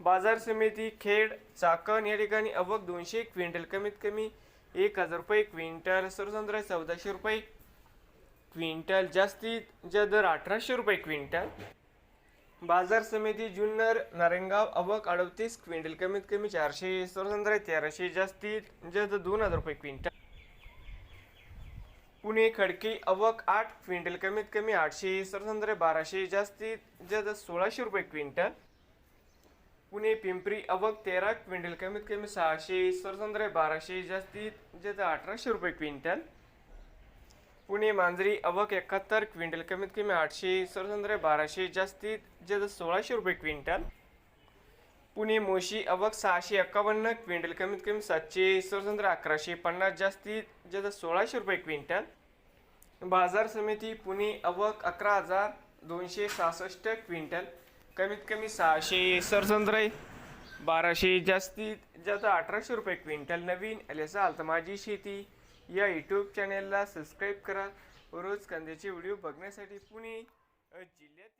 बाजार समिती खेड चाकण या ठिकाणी अवक दोनशे क्विंटल कमीत कमी एक हजार रुपये क्विंटल सरसंद्रा चौदाशे रुपये क्विंटल जास्तीत जा दर अठराशे रुपये क्विंटल. बाजार समिती जुन्नर नारायणगाव अवक अडतीस क्विंटल कमीत कमी चारशे सरसंद्रा तेराशे जास्तीत जास्त दोन हजार रुपये क्विंटल. पुणे खडकी अवक आठ क्विंटल कमीत कमी आठशे सर्वसाधारण बाराशे जास्तीत जास्त सोळाशे रुपये क्विंटल. पुणे पिंपरी अवक तेरा क्विंटल कमीत कमी सहाशे सरसंद्रे बाराशे जास्तीत जास्त अठराशे रुपये क्विंटल. पुणे मांजरी अवक एकाहत्तर क्विंटल कमीत कमी आठशे सरसंद्रे बाराशे जास्तीत जास्त सोळाशे रुपये क्विंटल. पुणे मोशी अवक सहाशे एकावन्न क्विंटल कमीत कमी सातशे सरसंद्रे अकराशे पन्नास जास्तीत जास्त सोळाशे रुपये क्विंटल. बाजार समिती पुणे अवक अकरा हजार दोनशे सहासष्ट क्विंटल. कमीत कमी सहाशे सरसंद्रे बाराशे जास्तीत जास्त अठराशे रुपये क्विंटल नवीन एलेक्सा आल तर माझी शेती. या यूट्यूब चॅनेलला सबस्क्राईब करा. रोज कांद्याचे व्हिडिओ बघण्यासाठी पुणे जिल्ह्यात